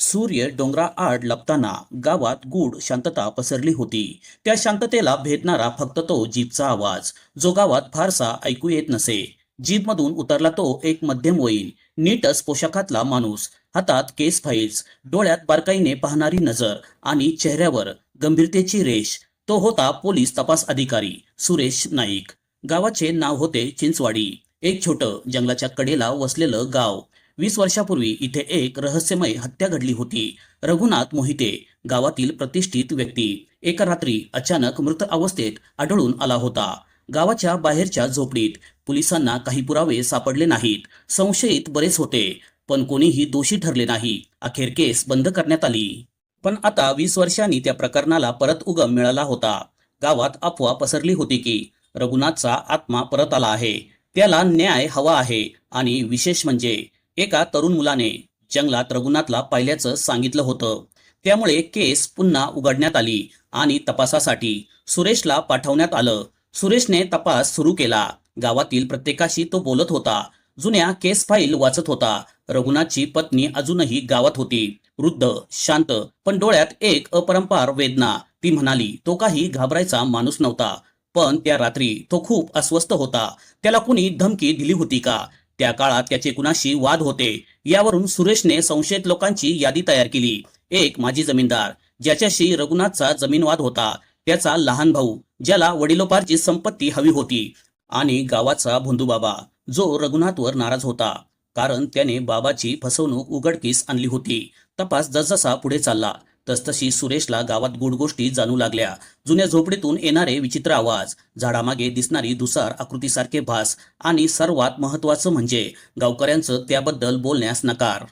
सूर्य डोंगरा आड लपताना गावात गूढ शांतता पसरली होती. त्या शांततेला भेदणारा फक्त तो जीपचा आवाज. जो गावात फारसा ऐकू येत नसे. जीपमधून उतरला तो एक मध्यम होईल नीटच पोशाखातला माणूस. हातात केस फाईल्स. डोळ्यात बारकाईने पाहणारी नजर आणि चेहऱ्यावर गंभीरतेची रेष. तो होता पोलीस तपास अधिकारी सुरेश नाईक. गावाचे नाव होते चिंचवाडी. एक छोटं जंगलाच्या कडेला वसलेलं गाव. वीस वर्षापूर्वी इथे एक रहस्यमय हत्या घडली होती. रघुनाथ मोहिते गावातील प्रतिष्ठित व्यक्ती. एका रात्री अचानक मृत अवस्थेत आढळून आला होता. गावाच्या बाहेरच्या झोपडीत पोलिसांना काही पुरावे सापडले नाहीत. संशयित बरेच होते पण कोणीही दोषी ठरले नाही. अखेर केस बंद करण्यात आली. पण आता वीस वर्षांनी त्या प्रकरणाला परत उगम मिळाला होता. गावात अफवा पसरली होती की रघुनाथचा आत्मा परत आला आहे. त्याला न्याय हवा आहे आणि विशेष म्हणजे एका तरुण मुलाने जंगलात रघुनाथला पाहिल्याचं सांगितलं होतं. त्यामुळे केस पुन्हा उघडण्यात आली आणि तपासासाठी सुरेशला पाठवण्यात आलं. सुरेशने तपास सुरू केला. गावातील प्रत्येकाशी तो बोलत होता. जुन्या केस फाईल वाचत होता. रघुनाथची पत्नी अजूनही गावात होती. वृद्ध शांत पण डोळ्यात एक अपरंपार वेदना. ती म्हणाली तो काही घाबरायचा माणूस नव्हता. पण त्या रात्री तो खूप अस्वस्थ होता. त्याला कुणी धमकी दिली होती का? त्या काळात त्याचे कुणाशी वाद होते यावरून सुरेशने संशयित लोकांची यादी तयार केली. एक माजी जमीनदार ज्याच्याशी रघुनाथचा जमीन वाद होता त्याचा लहान भाऊ ज्याला वडिलोपारची संपत्ती हवी होती आणि गावाचा भोंदूबाबा जो रघुनाथवर नाराज होता. कारण त्याने बाबाची फसवणूक उघडकीस आणली होती. तपास जसजसा पुढे चालला तसतशी सुरेशला गावात गुड गोष्टी जाणू लागल्या. जुन्या झोपडीतून येणारे विचित्र आवाज झाडामागे दिसणारी धुसार आकृतीसारखे भास आणि सर्वात महत्वाचं म्हणजे गावकऱ्यांचं त्याबद्दल बोलण्यास नकार.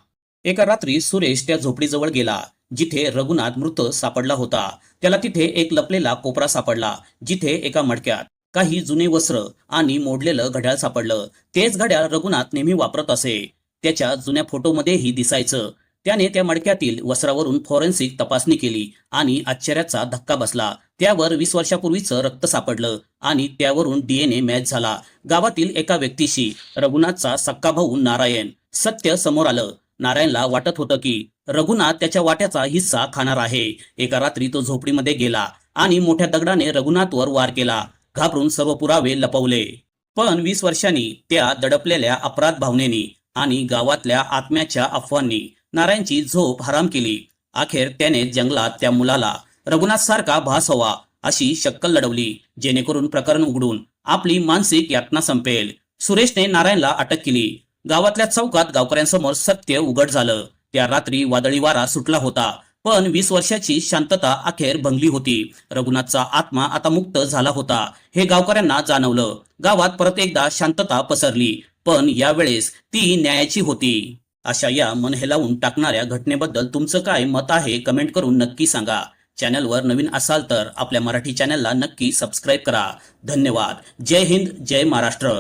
एका रात्री सुरेश त्या झोपडीजवळ गेला जिथे रघुनाथ मृत सापडला होता. त्याला तिथे एक लपलेला कोपरा सापडला जिथे एका मडक्यात काही जुने वस्त्र आणि मोडलेलं घड्याळ सापडलं. तेच घड्याळ रघुनाथ नेहमी वापरत असे. त्याच्या जुन्या फोटोमध्येही दिसायचं. त्याने त्या मडक्यातील वस्त्रावरून फॉरेन्सिक तपासणी केली आणि आश्चर्याचा धक्का बसला. त्यावर वीस वर्षापूर्वीचं रक्त सापडलं आणि त्यावरून डीएनए मॅच झाला. गावातील एका व्यक्तीशी रघुनाथचा सक्का भाऊ नारायण. सत्य समोर आलं. नारायणला वाटत होतं की रघुनाथ त्याच्या वाट्याचा हिस्सा खाणार आहे. एका रात्री तो झोपडीमध्ये गेला आणि मोठ्या दगडाने रघुनाथवर वार केला. घाबरून सर्व पुरावे लपवले. पण वीस वर्षांनी त्या दडपलेल्या अपराध भावनेनी आणि गावातल्या आत्म्याच्या अफवांनी नारायणची झोप हराम केली. अखेर त्याने जंगलात त्या मुलाला रघुनाथ सारखा भास हवा अशी शक्कल लढवली जेणेकरून प्रकरण उघडून आपली मानसिक यातना संपेल. सुरेशने नारायणला अटक केली. गावातल्या चौकात गावकऱ्यांसमोर सत्य उघड झालं. त्या रात्री वादळी वारा सुटला होता पण वीस वर्षाची शांतता अखेर भंगली होती. रघुनाथचा आत्मा आता मुक्त झाला होता हे गावकऱ्यांना जाणवलं. गावात परत एकदा शांतता पसरली पण यावेळेस ती न्यायाची होती. अशा या मन हेलावून टाकणाऱ्या घटनेबद्दल तुमचं काय मत आहे कमेंट करून नक्की सांगा. चॅनलवर नवीन असाल तर आपल्या मराठी चॅनलला नक्की सबस्क्राईब करा. धन्यवाद. जय हिंद जय महाराष्ट्र.